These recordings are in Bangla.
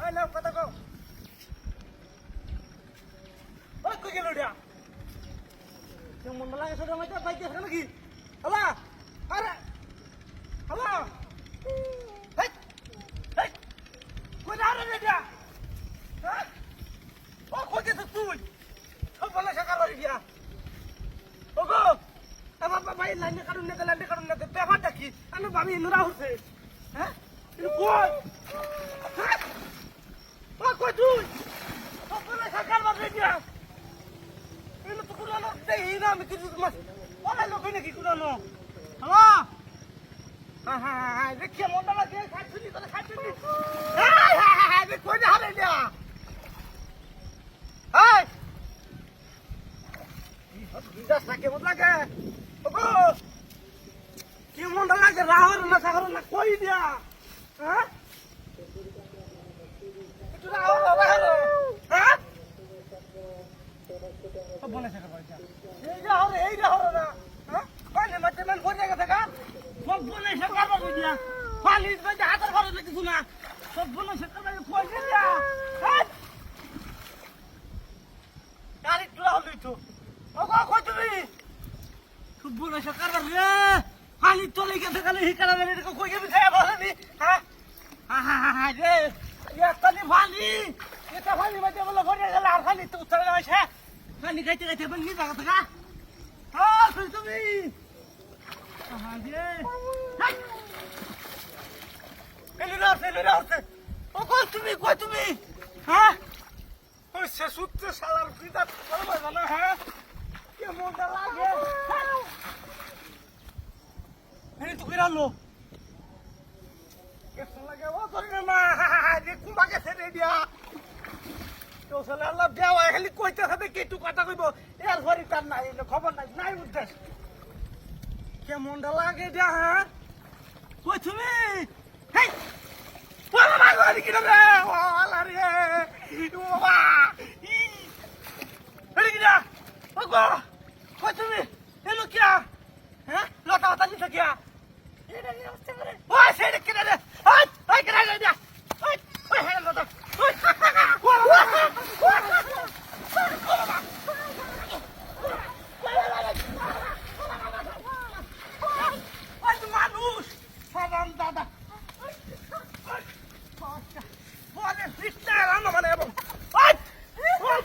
এই নাও কথা কও ওই কই গেল ওটা তুমি মন লাগে ব্যাপারটা কি আমি ভাবি নুরা হচ্ছে। হ্যাঁ? কই হ্যাঁ ও কই তুই সব বলে সাকার বাড়ি দিয়া এলো তো কুড়ানো দেই না আমি কিছু তোমার ওলাই লোক নাকি কুড়ানো হ্যাঁ হ্যাঁ হ্যাঁ হ্যাঁ দেখে মনটা লাগে খাচ্ছি তাহলে খাচ্ছি হ্যাঁ হ্যাঁ হ্যাঁ হ্যাঁ কই না হারে দিয়া হ্যাঁ বিদাসটা কেমন লাগে? ওগো! কেমন লাগে? রাহর না সাগর না কই দিয়া? হ্যাঁ? একটু হাতের ঘরে কিছু না। সব বলে বাড়ি কই দিয়া? হ্যাঁ? গাড়ি টুলা হলি তো ওগো কই তুমি? খুব বলে সরকার রে হালি চলে গেছে খালি হিকারা মেরে রেখে কই গেবি খায় বলেনি হ্যাঁ হ্যাঁ রে ইয়া তালি ভালি এটা ভালি মাঝে বলে ভরে গেল আর খালি তো উত্তরে যাইছে খালি খাইতে খাইতে বলি জায়গা থেকে হ্যাঁ কই তুমি হ্যাঁ রে হাই এলি না এলি না ও কই তুমি কই তুমি হ্যাঁ ওই সে সূত্রে শালার পিতা করবে না হ্যাঁ কেমনটা লাগে দিয়া। খালি কইতে হবে কি তু কথা কইব। এর ঘরে নাই খবর নাই নাই উদ্দেশ কেমনটা লাগে দিয়া হ্যাঁ কই তুমি? হেই! মা গরি কিনা ই এদিকে যা ওগো কই তুমি এলো কিয়া হ্যাঁ লতা লতা নিতে কিয়া এটা কি অবস্থা করে ওই সেটা কিনা রে ওই ওই কিনা রে দিয়া ওই ওই হ্যাঁ লতা ওই ওই মানুষ সাধারণ দাদা বলে ফিটটা রান্না মানে এবং ওই ওই ওই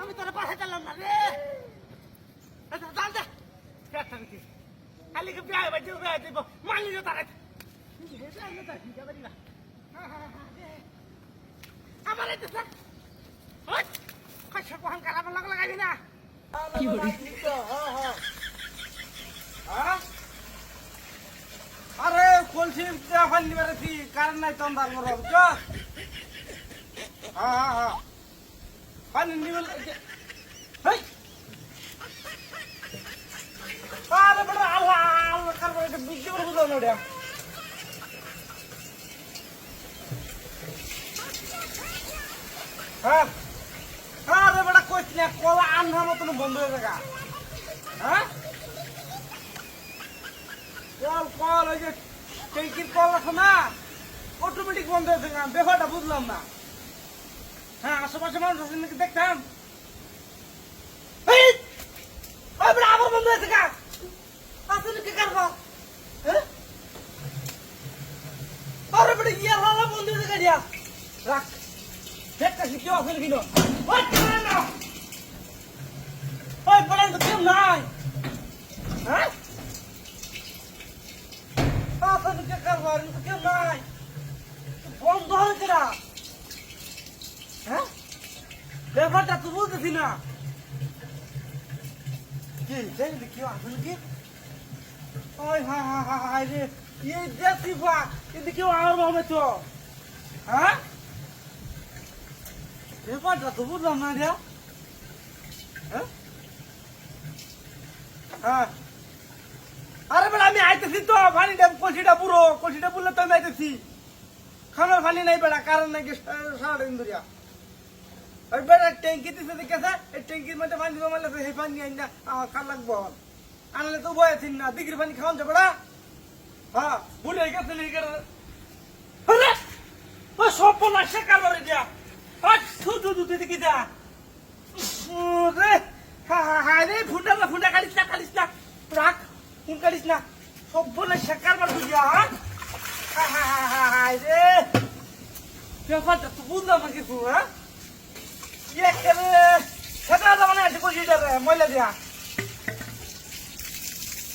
আমি তোর পাশে চালাম না রে খালি বিয়া বাজে বিয়া দিব মানি তারা আমার কষ্ট না? কি হরে আরে কলসি দেখান নিবারে কি কারণ নাই তো আমার মর বুঝছ? হ্যাঁ হ্যাঁ হ্যাঁ। পানি নিবল হেই! আরে বড় আল্লাহ কারবার এটা বুঝতে পারব না ওটা হ্যাঁ আরে বেটা কইছ না কলা মতন বন্ধ হয়ে থাকা হ্যাঁ কল কল ওই যে টেঙ্কির কল না অটোমেটিক বন্ধ হয়ে থাকা ব্যাপারটা বুঝলাম না হ্যাঁ আশেপাশে মানুষ আছে নাকি দেখতাম আবার বন্ধ হয়ে থাকা আসলে কি করব হ্যাঁ আরে বেটা ইয়ার হালা বন্ধ হয়ে থাকা দিয়া রাখ একটা শিখেও আছে কিন ওই কেন না ওই পড়েন তো কেউ নাই হ্যাঁ আসলে কে কারবার তো কেউ নাই বন্ধ হয়েছে না হ্যাঁ ব্যাপারটা তো বুঝতেছি না কি দেখলি কেউ আসলে কি ওই হা হা হা হা রে এই দেখি বা কিন্তু কেউ আমার ভাবে তো হ্যাঁ? ব্যাপারটা তো বুঝলাম না রে। হ্যাঁ? হ্যাঁ। আরে বেটা, আমি আইতেছি তো পানিটা কলসিটা পুরো, কলসিটা পুরলে তো আমি আইতেছি। খানার পানি নাই বেটা কারণ নাকি সারাদিন ধরিয়া। ওই বেটা, ট্যাঙ্কি দিতে দেখেছে এই ট্যাঙ্কির মধ্যে পানি জমা লাগছে, সেই পানি আইনা আমার খাল লাগবো আনলে তো বয়ে না দিগির পানি খাওয়ান যাবে না? হ্যাঁ ভুলে গেছে শেখার করে দিয়া। শুধু দুধ দিকে যা। রে হা হা হা, রে ফুন্ডা না ফুন্ডা কাটিস না কাটিস না। রাখ, ফোন কাটিস না। শেখার মার দিয়া। হ্যাঁ রে। ব্যাপারটা তো বুঝলাম না কিছু হ্যাঁ ময়লা দিয়া।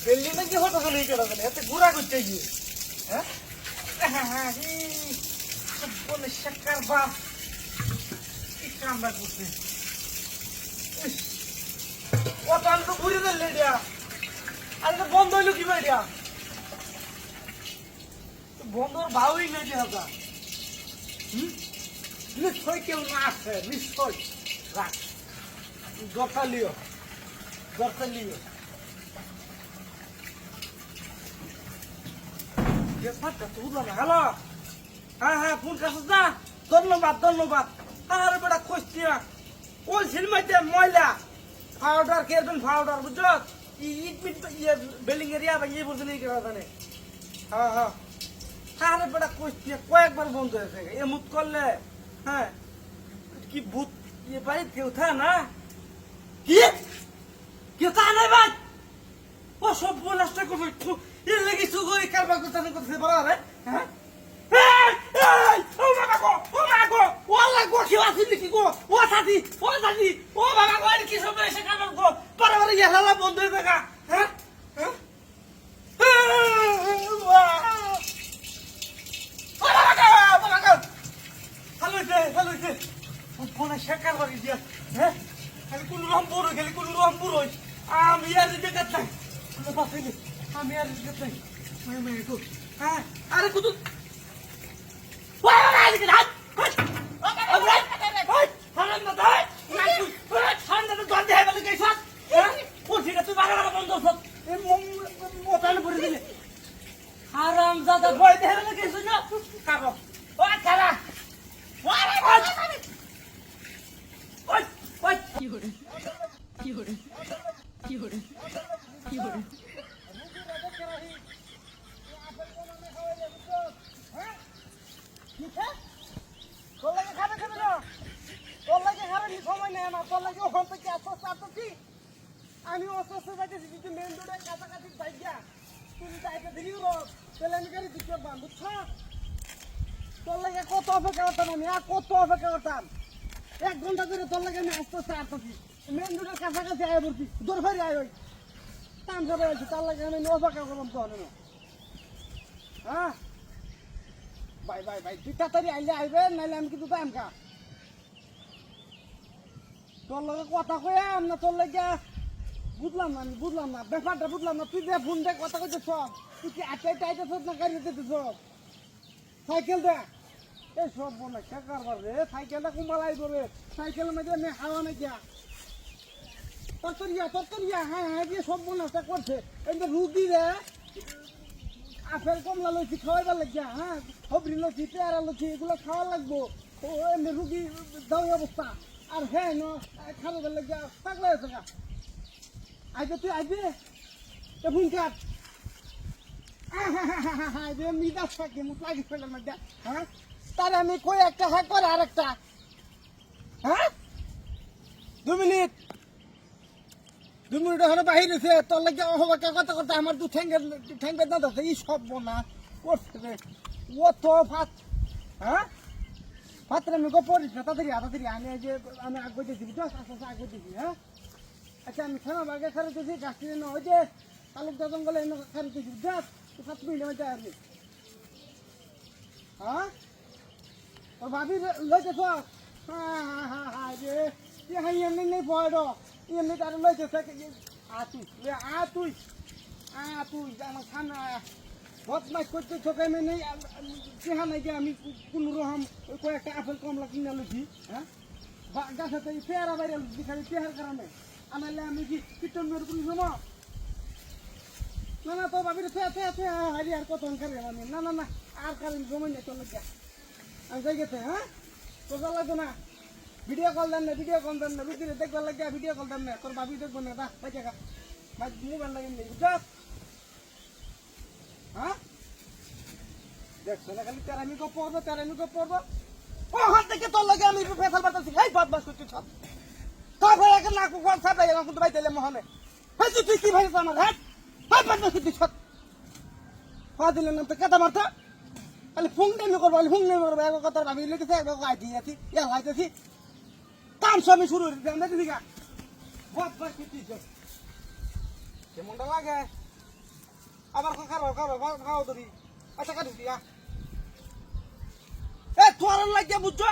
দিল্লি নাকি হতো চলে গেলে? এতে ঘুরা করতে গিয়ে। হ্যাঁ? হ্যাঁ হ্যাঁ বলে শেখার বাপ কি কামড়া করছে ইস, কত আমি তো ঘুরে দিলে এটা আর এটা বন্ধ হইল কি এটা বন্ধর ভাবই নেই হাতা হুম নিশ্চয় কেউ না আছে নিশ্চয় রাখ দরটা লিও দরটা লিও হ্যালো হ্যাঁ হ্যাঁ ফোন কাছিস না? ধন্যবাদ ধন্যবাদ। আর বেটা খুঁজছি না। কোন সিনেমাতে ময়লা। পাউডার খেলবেন পাউডার বুঝছ? ইট মিট ইয়ে বিল্ডিং এরিয়া বা ইয়ে নাকি জানে? হ্যাঁ হ্যাঁ। আরে বেটা খুঁজছি কয়েকবার বন্ধ হয়েছে এ এমুত করলে হ্যাঁ কি ভূত? ইয়ে বাড়িতে কেউ থা না? কি? কেউ থা নাই ভাই ও সব বলাসটা করবে এর লেগে সুগো এই কারবার করতে করতে পারা হ্যাঁ? এই, ও বাবা গো ও বাবা গো ও লাগো কি আছে নাকি গো? ও সাথী ও সাথী ও বাবা গো এর কি সব এসে কারবার গো। পরে পরে ইয়ালা বন্ধ হয়ে থাকা হ্যাঁ? গো গো। শেখার বাকি দিয়া। হ্যাঁ? খালি কোন রকম বড় খালি কোন রকম বড় আমি আর দেখাত আমি আর দেখাত গো। হ্যাঁ? আরে কুতু ওই ওই আজকে রাত ঠান্ডা দাই নি তোর লাগে ওখান থেকে আস্তে আসতেছি আমি আস্তে যাইতেছি, কিন্তু মেন রোডের কাছাকাছি গিয়া তুমি যাইতে রো তাহলে আমি গাড়ি দিতে পারব বুঝছ? তোর লাগে কত অপেক্ষা করতাম আমি, আর কত অপেক্ষা করতাম। এক ঘণ্টা ধরে তোর লাগে আমি আস্তে আস্তে আসতেছি মেন রোডের কাছাকাছি আয় পড়ছি, দূর ফেরি আয় ওই। টান করে আছে তার লাগে আমি অপেক্ষা করলাম তো হ্যাঁ? বাই বাই বাই, তুই তাড়াতাড়ি আইলে আইবে, নাইলে আমি কিন্তু টাইম খা তোর লগে কথা কয়াম না তোর লাগে বুঝলাম না, আমি বুঝলাম না, ব্যাপারটা বুঝলাম না। তুই যে ফোন দিয়ে কথা কইতে সব। তুই কি আটে টাইতে না গাড়ি দিতে সব? সাইকেল দে এই সব বলে কে কারবার রে, সাইকেলটা কুম্বাল আইব রে সাইকেল মধ্যে আমি হাওয়া নাই গিয়া তরতরিয়া তরতরিয়া হ্যাঁ হ্যাঁ দিয়ে সব মনে করছে। যে রুগী রে, আপেল, কমলা লইছি খাওয়াইবার লাগিয়া হ্যাঁ হবরি লইছি পেয়ারা লইছি এগুলো খাওয়া লাগবো। ও এমনি রুগী দাওই অবস্থা। আর হ্যাঁ ন খাবার লাগিয়া পাগলা হয়েছে তুই আইবে এ কাট হ্যাঁ? একটা হ্যাঁ আর একটা? হ্যাঁ? দু মিনিট। দু মিনিট হলে বাহির হয়েছে, তোর লাগে অহবাকে কথা কথা আমার দু ঠ্যাঙ্গের ঠ্যাং বেদনা ধরছে। এই সব বোনা করছে রে ও তো ভাত হ্যাঁ? ভাতটা আমি গো পড়িস না তাড়াতাড়ি আ, তাড়াতাড়ি আমি এই যে আমি আগ দিয়েছি বুঝছ আস্তে আস্তে আগ দিয়েছি হ্যাঁ আচ্ছা আমি খানা বাগে খারে দিয়েছি গাছটি না ওই যে তালুকদার জঙ্গলে এনে খারে দিয়েছি বুঝছ তুই সাত মিনিটের মধ্যে আসবি হ্যাঁ তোর ভাবি লইতে তো হ্যাঁ হ্যাঁ হ্যাঁ হ্যাঁ রে তুই হ্যাঁ এমনি নেই পড়ো এমনি তার লইতে থাকে আ তুই লে আ তুই আ তুই আমার সামনে বদমাইশ করতে চোখে মেনে চেহা নাই যে আমি কোন রকম কয়েকটা আপেল, কমলা কিনে লুছি হ্যাঁ? বা- গাছে তো এই পেয়ারা বাইরে লুছি খালি পেয়ার কারণে। আনালে আমি কি কীর্তন মেরে পুলিশ জমা না না, তো ভাবি ফে ফে ফে হারি আর কত করে মানে। না না না, আর কারণ জমে নেই, চলে গিয়া। আমি যাই গেছে হ্যাঁ? তো চল লাগবে না? ভিডিও কল দেন না, ভিডিও কল দেন না রুগীরে দেখবার লাগে ভিডিও কল দেন না, তোর ভাবি দেখব না দা বাচ্চা মোবাইল লাগে নেই বুঝছ? হ্যাঁ? দেখছ না খালি তেরামি কো পড়ব, তেরামি কো পড়ব। ও হাত থেকে তোর লাগে আমি ফেসাল বাতাসি এই বদমাস করছিস সব। তারপরে একটা নাকু কোন সাথে এরকম কিন্তু বাইতে মহনে হ্যাঁ তুই কি ভাইস আমার হ্যাঁ? হ্যাঁ বদমাস করছিস সব। হ্যাঁ দিলেন না তো কেটা মারতা। খালি ফুং টেমি করব খালি ফুং টেমি করব। এক কথা ভাবি লিখেছে এক কথা আইটি আছি ইয়া লাইতেছি কাম শুরু দিদি গা? বদমাস করছিস কেমনটা লাগে? আবার খাব খাব খাও ধরি। আচ্ছা কাটি দিয়া এ তোর লাগে বুঝছ?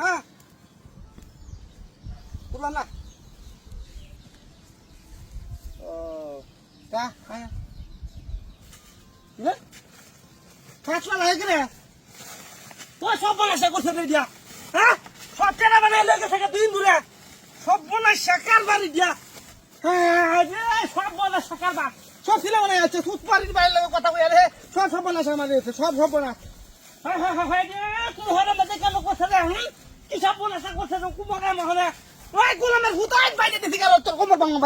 হ্যাঁ? তুলা না। তা হ্যাঁ। ফাসলা লাগে রে তো সব বনাশা করছে রে দিয়া। হ্যাঁ? সব কেনা মানে লেগে থাকে দিন দূরে সব বনাশা কার বাড়ি দিয়া। হ্যাঁ সব বনাশা কার বা সব ছিল মানে আছে সুত পারির বাইরে লোক কথা কইয়া রে। সব সব বনাশা মানে আছে সব সব বনাশ হ্যাঁ হ্যাঁ হ্যাঁ হ্যাঁ তুই হরে মধ্যে কেন কথা রে হুম কি সব বনাশা করছে তো কুমারের মহলে ওই গোলামের হুতাই বাইরে দিতে গেল, তোর কোমর ভাঙা